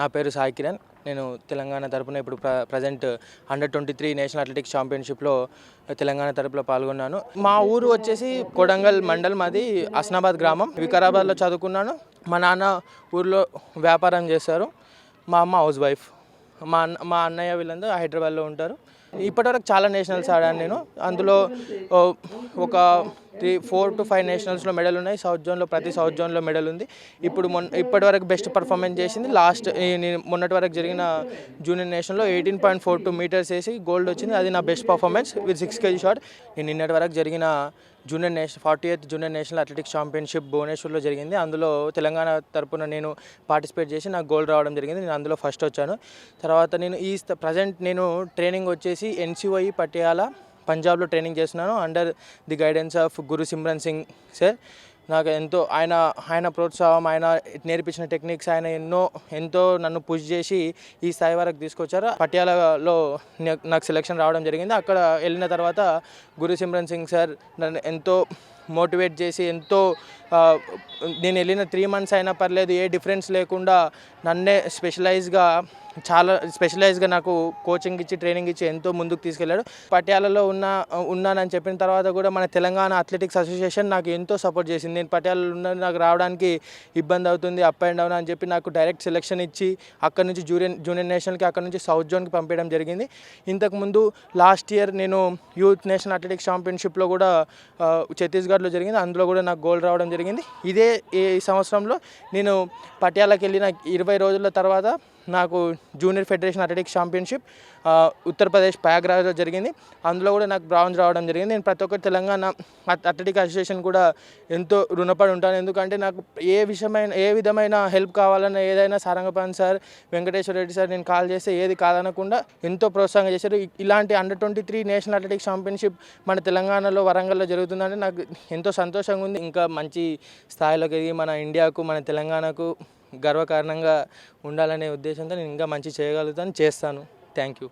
నా పేరు సాయి కిరణ్. నేను తెలంగాణ తరపున ఇప్పుడు ప్ర present under twenty three national athletics ఛాంపియన్షిప్లో Telangana తరపులో పాల్గొన్నాను. మా ఊరు వచ్చేసి కొడంగల్ మండల్ మాది అస్నాబాద్ గ్రామం. వికారాబాద్లో చదువుకున్నాను. మా నాన్న ఊర్లో వ్యాపారం చేస్తారు మా అమ్మ హౌస్ వైఫ్. మా అన్న మా అన్నయ్య వీళ్ళందరూ హైదరాబాద్లో ఉంటారు. ఇప్పటివరకు చాలా నేషనల్స్ ఆడాను నేను. అందులో ఒక త్రీ ఫోర్ టు ఫైవ్ నేషనల్స్లో మెడల్ ఉన్నాయి. సౌత్ జోన్లో ప్రతి సౌత్ జోన్లో మెడల్ ఉంది. ఇప్పుడు మొన్న ఇప్పటి వరకు బెస్ట్ పర్ఫార్మెన్స్ చేసింది లాస్ట్ మొన్నటి వరకు జరిగిన junior నేషనల్లో eighteen point four two meters వేసి గోల్డ్ వచ్చింది. అది నా best performance with six kg shot. నేను నిన్నటి వరకు జరిగిన junior national forty eighth junior national athletics championship భువనేశ్వర్లో జరిగింది. అందులో తెలంగాణ తరపున నేను పార్టిసిపేట్ చేసి నాకు గోల్డ్ రావడం జరిగింది. నేను అందులో ఫస్ట్ వచ్చాను. తర్వాత నేను ఈ ప్రజెంట్ నేను ట్రైనింగ్ వచ్చేసి ఎన్సిఓఈ పటియాలా పంజాబ్లో ట్రైనింగ్ చేస్తున్నాను. Under the guidance of Guru Simran Singh sir నాకు ఎంతో ఆయన ఆయన ప్రోత్సాహం ఆయన నేర్పించిన టెక్నిక్స్ ఆయన ఎన్నో ఎంతో నన్ను పుష్ చేసి ఈ స్థాయి వరకు తీసుకొచ్చారు. పటియాలలో నాకు సెలెక్షన్ రావడం జరిగింది. అక్కడ వెళ్ళిన తర్వాత గురు సిమ్రన్ సింగ్ సార్ నన్ను ఎంతో మోటివేట్ చేసి ఎంతో నేను వెళ్ళిన త్రీ మంత్స్ అయినా పర్లేదు ఏ డిఫరెన్స్ లేకుండా నన్నే స్పెషలైజ్గా చాలా స్పెషలైజ్గా నాకు కోచింగ్ ఇచ్చి ట్రైనింగ్ ఇచ్చి ఎంతో ముందుకు తీసుకెళ్ళాడు. పటియాలలో ఉన్న ఉన్నానని చెప్పిన తర్వాత కూడా మన తెలంగాణ అథ్లెటిక్స్ అసోసియేషన్ నాకు ఎంతో సపోర్ట్ చేసింది. నేను పటియాలలో ఉన్న నాకు రావడానికి ఇబ్బంది అవుతుంది అప్ అండ్ డౌన్ అని చెప్పి నాకు డైరెక్ట్ సెలెక్షన్ ఇచ్చి అక్కడ నుంచి జూనియర్ జూనియర్ నేషనల్కి అక్కడ నుంచి సౌత్ జోన్కి పంపించడం జరిగింది. ఇంతకుముందు లాస్ట్ ఇయర్ నేను యూత్ నేషనల్ అథ్లెటిక్స్ ఛాంపియన్షిప్లో కూడా ఛత్తీస్గఢ్లో జరిగింది. అందులో కూడా నాకు గోల్డ్ రావడం జరిగింది. ఇదే ఈ సంవత్సరంలో నేను పట్యాలకు వెళ్ళిన ఇరవై రోజుల తర్వాత నాకు junior federation athletics championship Uttar Pradesh ప్రయాగ్రాజ్లో జరిగింది. అందులో కూడా నాకు బ్రాంజ్ రావడం జరిగింది. నేను ప్రతి ఒక్కరు తెలంగాణ అథ్లెటిక్ అసోసియేషన్ కూడా ఎంతో రుణపడి ఉంటాను. ఎందుకంటే నాకు ఏ విషయమైన ఏ విధమైన హెల్ప్ కావాలన్నా ఏదైనా సారంగపాన్ సార్ వెంకటేశ్వర రెడ్డి సార్ నేను కాల్ చేస్తే ఏది కాదనకుండా ఎంతో ప్రోత్సాహం చేశారు. ఇలాంటి under twenty three national athletics championship మన తెలంగాణలో వరంగల్లో జరుగుతుందంటే నాకు ఎంతో సంతోషంగా ఉంది. ఇంకా మంచి స్థాయిలోకి ఎదిగి మన ఇండియాకు మన తెలంగాణకు గర్వకారణంగా ఉండాలనే ఉద్దేశంతో నేను ఇంకా మంచి చేయగలుగుతాను చేస్తాను. Thank you